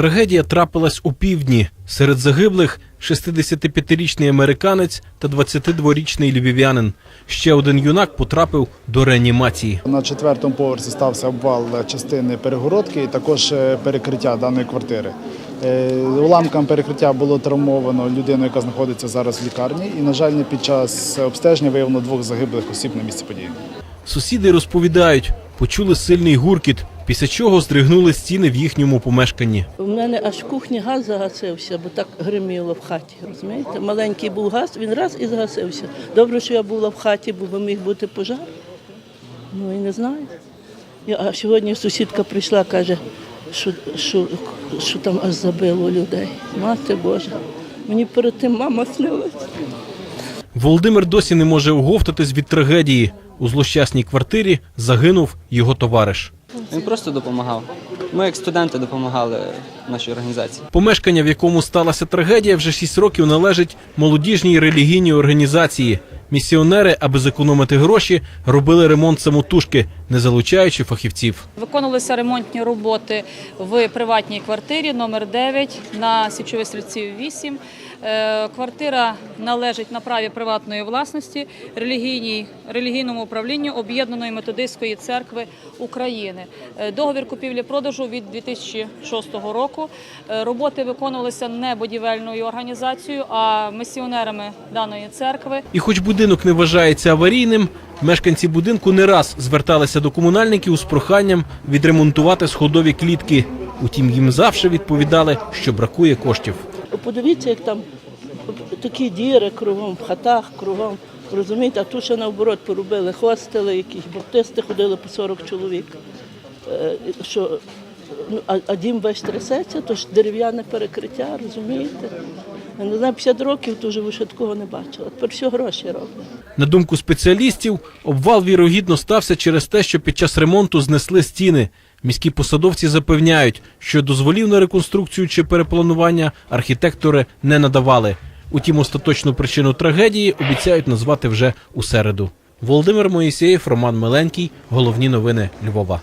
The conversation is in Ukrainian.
Трагедія трапилась у півдні. Серед загиблих 65-річний американець та 22-річний львів'янин. Ще один юнак потрапив до реанімації. На четвертому поверсі стався обвал частини перегородки і також е, перекриття даної квартири. Е, Уламком перекриття було травмовано людину, яка знаходиться зараз в лікарні. І, на жаль, під час обстеження виявлено двох загиблих осіб на місці події. Сусіди розповідають, почули сильний гуркіт, після чого здригнули стіни в їхньому помешканні. У мене аж в кухні газ загасився, бо так гриміло в хаті. Розумієте? Маленький був газ, він раз і згасився. Добре, що я була в хаті, бо міг бути пожар. Ну і не знаю. А сьогодні сусідка прийшла, каже, що, що, що там аж забило людей. Мати Божа. Мені перед тим мама снилась. Володимир досі не може оговтатись від трагедії. У злощасній квартирі загинув його товариш. Він просто допомагав. Ми, як студенти, допомагали нашій організації. Помешкання, в якому сталася трагедія, вже 6 років належить молодіжній релігійній організації. Місіонери, аби зекономити гроші, робили ремонт самотужки, не залучаючи фахівців. Виконувалися ремонтні роботи в приватній квартирі номер 9 на Січовій стрільців 8. Е, Квартира належить на праві приватної власності релігійній, релігійному управлінню Об'єднаної методистської церкви України. Е, Договір купівлі-продажу від 2006 року. Е, Роботи виконувалися не будівельною організацією, а місіонерами даної церкви. І хоч будинок не вважається аварійним, мешканці будинку не раз зверталися до комунальників з проханням відремонтувати сходові клітки. Утім, їм завжди відповідали, що бракує коштів. Подивіться, як там такі діри кругом, в хатах кругом. Розумієте, а тут ще наоборот поробили хостели, якісь баптисти ходили по 40 чоловік. Е, Що, ну, а, дім весь трясеться, то ж дерев'яне перекриття, розумієте? Я не знаю, 50 років то вже такого не бачила. Тепер все гроші роблять. На думку спеціалістів, обвал вірогідно стався через те, що під час ремонту знесли стіни. Міські посадовці запевняють, що дозволів на реконструкцію чи перепланування архітектори не надавали. Утім, остаточну причину трагедії обіцяють назвати вже у середу. Володимир Моїсеєв, Роман Миленький. Головні новини Львова.